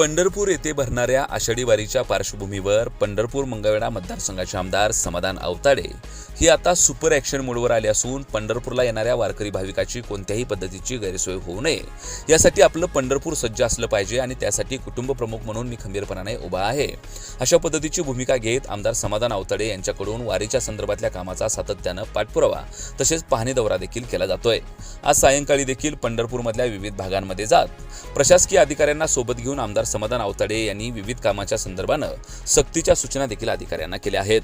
पंढरपूर येथे भरणाऱ्या आषाढी वारीच्या पार्श्वभूमीवर पंढरपूर मंगळवेढा मतदारसंघाचे आमदार समाधान अवताडे ही आता सुपर ॲक्शन मोडवर आले असून पंढरपूरला येणाऱ्या वारकरी भाविकाची कोणत्याही पद्धतीची गैरसोय होऊ नये. यासाठी आपलं पंढरपूर सज्ज असलं पाहिजे आणि त्यासाठी कुटुंब प्रमुख म्हणून मी खंबीरपणाने उभा आहे. अशा पद्धतीची भूमिका घेत आमदार समाधान अवताडे यांच्याकडून वारीच्या संदर्भातल्या कामाचा सातत्यानं पाठपुरावा तसेच पाहणी दौरा देखील केला जातोय. आज सायंकाळी देखील पंढरपूरमधल्या विविध भागांमध्ये जात प्रशासकीय अधिकाऱ्यांना सोबत घेऊन आमदार समाधान आवताडे यांनी विविध कामाच्या संदर्भानं सक्तीच्या सूचना देखील अधिकाऱ्यांना केल्या आहेत.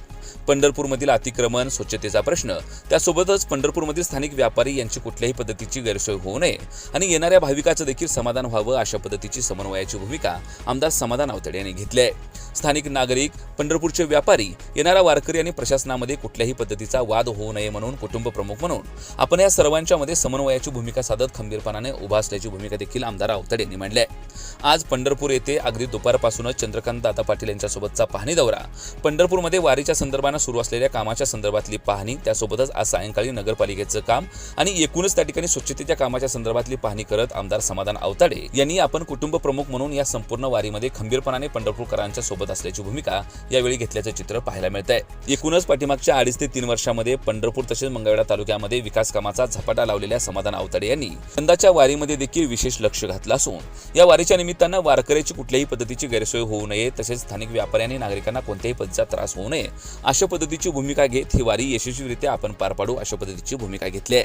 पंढरपूरमधील अतिक्रमण स्वच्छतेचा प्रश्न त्यासोबतच पंढरपूरमधील स्थानिक व्यापारी यांची कुठल्याही पद्धतीची गैरसोय होऊ नये आणि येणाऱ्या भाविकाचं देखील समाधान व्हावं अशा पद्धतीची समन्वयाची भूमिका आमदार समाधान आवताडे यांनी घेतली आहे स्थानिक नागरिक पंढरपूरचे व्यापारी येणाऱ्या वारकरी आणि प्रशासनामध्ये कुठल्याही पद्धतीचा वाद होऊ नये म्हणून कुटुंब प्रमुख म्हणून आपण या सर्वांच्या मध्ये समन्वयाची भूमिका साधत खंबीरपणाने उभा असल्याची भूमिका देखील आमदार आवताडे यांनी मांडली आहे आज पंढरपूर येथे अगदी दुपारपासूनच चंद्रकांत दादा पाटील यांच्यासोबतचा पाहणी दौरा. पंढरपूरमध्ये वारीच्या संदर्भानं सुरू असलेल्या कामाच्या संदर्भातली पाहणी त्यासोबतच आज सायंकाळी नगरपालिकेचं काम आणि एकूणच त्या ठिकाणी स्वच्छतेच्या कामाच्या संदर्भातली पाहणी करत आमदार समाधान आवताडे यांनी आपण कुटुंब प्रमुख म्हणून या संपूर्ण वारीमध्ये खंबीरपणाने पंढरपूरकरांच्या सोबत असल्याची भूमिका यावेळी घेतल्याचं चित्र पाहायला मिळत आहे एकूणच पाठीमागच्या अडीच ते तीन वर्षामध्ये पंढरपूर तसेच मंगळवेढा तालुक्यामध्ये विकास कामाचा झपाटा लावलेल्या समाधान आवताडे यांनी यंदाच्या वारीमध्ये देखील विशेष लक्ष घातलं असून या वारीच्या निमित्तानं वारकऱ्याची कुठल्याही पद्धतीची गैरसोय होऊ नये तसेच स्थानिक व्यापारी आणि नागरिकांना कोणत्याही पद्धतीचा त्रास होऊ नये अशा पद्धतीची भूमिका घेत ही वारी यशस्वीरित्या आपण पार पाडू अशा पद्धतीची भूमिका घेतली आहे.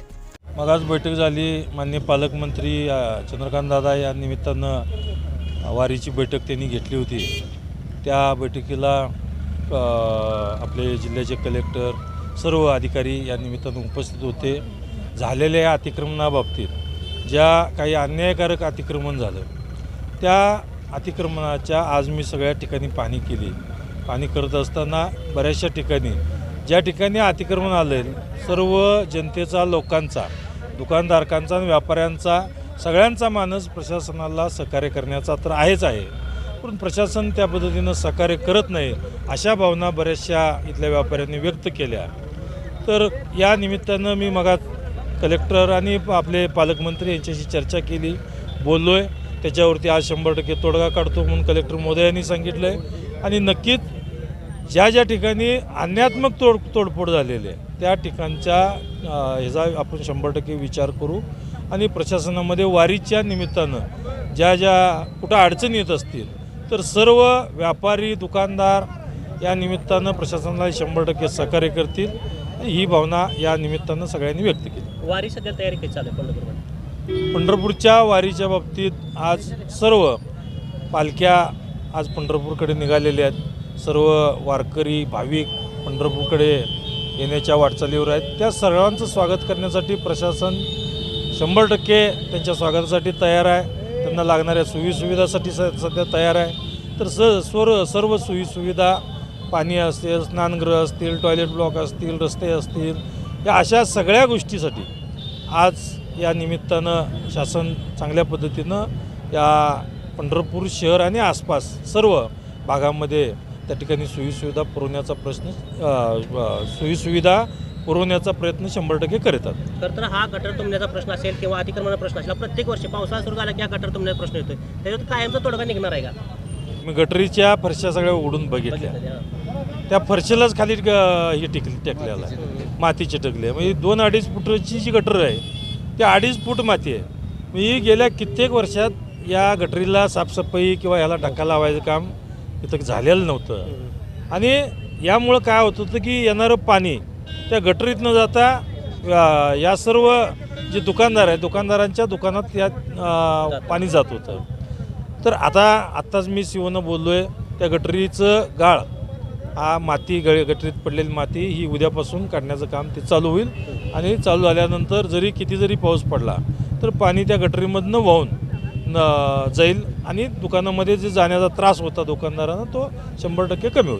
मग आज बैठक झाली. माननीय पालकमंत्री चंद्रकांत दादा या निमित्तानं वारीची बैठक त्यांनी घेतली होती. त्या बैठकीला आपले जिल्ह्याचे कलेक्टर सर्व अधिकारी या निमित्तानं उपस्थित होते. झालेल्या या अतिक्रमणाबाबतीत ज्या काही अन्यायकारक अतिक्रमण झालं त्या अतिक्रमणाच्या आज मी सगळ्या ठिकाणी पाहणी केली. पाणी करत असताना बऱ्याचशा ठिकाणी ज्या ठिकाणी अतिक्रमण आलं सर्व जनतेचा लोकांचा दुकानधारकांचा आणि व्यापाऱ्यांचा सगळ्यांचा मानस प्रशासनाला सहकार्य करण्याचा तर आहेच आहे. पण प्रशासन त्या पद्धतीनं सहकार्य करत नाही अशा भावना बऱ्याचशा इथल्या व्यापाऱ्यांनी व्यक्त केल्या. तर या निमित्तानं मी मगात कलेक्टर आणि आपले पालकमंत्री यांच्याशी चर्चा केली बोललो आहे त्याच्यावरती आज शंभर टक्के तोडगा काढतो म्हणून कलेक्टर मोदयांनी सांगितलं आहे आणि नक्कीच ज्या ज्या ठिकाणी अन्यात्मक तोड तोडफोड झालेली आहे त्या ठिकाणच्या ह्याचा आपण शंभर टक्के विचार करू. आणि प्रशासनामध्ये वारीच्या निमित्तानं ज्या ज्या कुठं अडचणी येत असतील तर सर्व व्यापारी दुकानदार या निमित्तानं प्रशासनाला शंभर टक्के सहकार्य करतील. ही भावना या निमित्तानं सगळ्यांनी व्यक्त केली. वारी सध्या तयारी कशी चालू आहे पंढरपूरच्या वारीच्या बाबतीत आज सर्व पालख्या आज पंढरपूरकडे निघालेल्या आहेत. सर्व वारकरी भाविक पंढरपूरकडे येण्याच्या वाटचालीवर आहेत. त्या सर्वांचं स्वागत करण्यासाठी प्रशासन शंभर टक्के त्यांच्या स्वागतासाठी तयार आहे. त्यांना लागणाऱ्या सोयीसुविधासाठी स सध्या तयार आहे. तर स स्वर सर्व सोयीसुविधा पाणी असेल स्नानगृह असतील टॉयलेट ब्लॉक असतील रस्ते असतील या अशा सगळ्या गोष्टीसाठी आज या निमित्तानं शासन चांगल्या पद्धतीनं या पंढरपूर शहर आणि आसपास सर्व भागामध्ये त्या ठिकाणी सोयीसुविधा पुरवण्याचा प्रश्न सोयीसुविधा पुरवण्याचा प्रयत्न शंभर टक्के करतात. तर तर हा गटर तुंबण्याचा प्रश्न असेल किंवा अतिक्रमणाचा प्रश्न असेल प्रत्येक वर्षी पावसाळा सुरू झाला की हा गटर तुंबण्याचा प्रश्न येतोय. त्याच्यात कायमचा तोडगा निघणार आहे का? मी गटरीच्या फरशा सगळ्या उडून बघितल्या. बघितलं, त्या फरशीलाच खाली हे टिकली टेकलेलं आहे. माती चिटकली आहे म्हणजे दोन अडीच फुटाची जी गटर आहे ती अडीच फूट माती आहे. मी गेल्या कित्येक वर्षात या गटरीला साफसफाई किंवा याला ढक्का लावायचं काम इथं झालेलं नव्हतं. आणि यामुळं काय होत होतं की येणारं पाणी त्या गटरीत न जाता या सर्व जे दुकानदार आहे दुकानदारांच्या दुकानात या पाणी जात होतं. तर आता आत्ताच मी शिवनं बोललो आहे त्या गटरीचं गाळ हा माती गळ गटरीत पडलेली माती ही उद्यापासून काढण्याचं काम ते चालू होईल. आणि चालू झाल्यानंतर जरी किती जरी पाऊस पडला तर पाणी त्या गटरीमधनं वाहून न जाईल आणि दुकानामध्ये जे जाण्याचा त्रास होता दुकानदारांना तो शंभर टक्के कमी होईल.